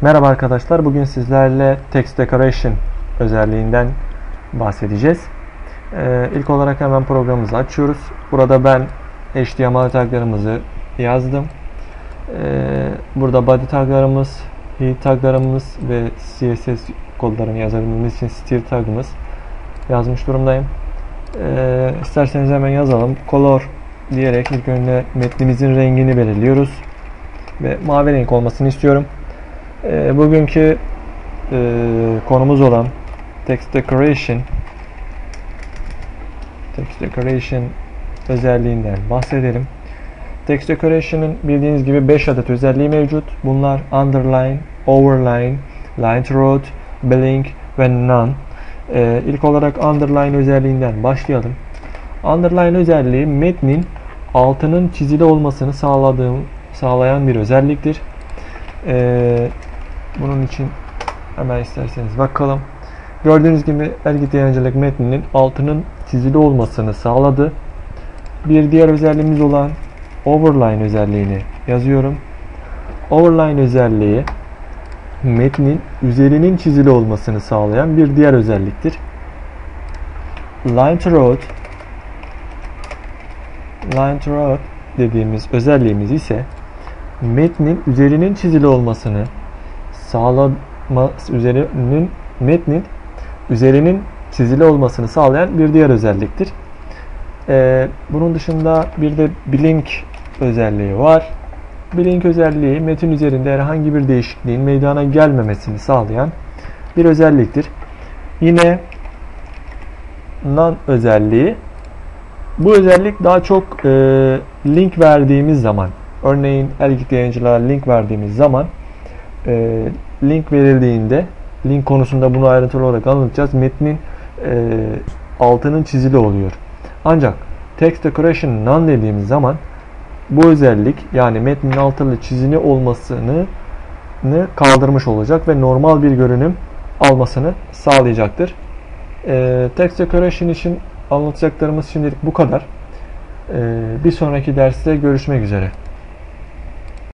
Merhaba arkadaşlar. Bugün sizlerle Text Decoration özelliğinden bahsedeceğiz. Ee, ilk olarak hemen programımızı açıyoruz. Burada ben HTML taglarımızı yazdım. Ee, burada body taglarımız, heat taglarımız ve CSS kodlarını yazabilmemiz için stir tagımız yazmış durumdayım. Ee, isterseniz hemen yazalım. Color diyerek ilk önce metnimizin rengini belirliyoruz. Ve mavi renk olmasını istiyorum. E, bugünkü e, konumuz olan text decoration text decoration özelliğinden bahsedelim. Text decoration'ın bildiğiniz gibi 5 adet özelliği mevcut. Bunlar underline, overline, line throughout, blink ve none. E, ilk olarak underline özelliğinden başlayalım. Underline özelliği metnin altının çizili olmasını sağladığım, sağlayan bir özelliktir. Ee, bunun için hemen isterseniz bakalım. Gördüğünüz gibi Elgit yayıncılık metninin altının çizili olmasını sağladı. Bir diğer özelliğimiz olan overline özelliğini yazıyorum. Overline özelliği metnin üzerinin çizili olmasını sağlayan bir diğer özelliktir. Line throughout line throughout dediğimiz özelliğimiz ise metnin üzerinin çizili olmasını sağlama üzerinin metnin üzerinin çizili olmasını sağlayan bir diğer özelliktir. Ee, bunun dışında bir de blink özelliği var. Blink özelliği metin üzerinde herhangi bir değişikliğin meydana gelmemesini sağlayan bir özelliktir. Yine non özelliği bu özellik daha çok e, link verdiğimiz zaman örneğin Elgit yayıncılara link verdiğimiz zaman e, link verildiğinde link konusunda bunu ayrıntılı olarak anlatacağız. Metnin e, altının çizili oluyor. Ancak text decoration none dediğimiz zaman bu özellik yani metnin altında çizili olmasını kaldırmış olacak ve normal bir görünüm almasını sağlayacaktır. E, text decoration için anlatacaklarımız şimdilik bu kadar. E, bir sonraki derste görüşmek üzere.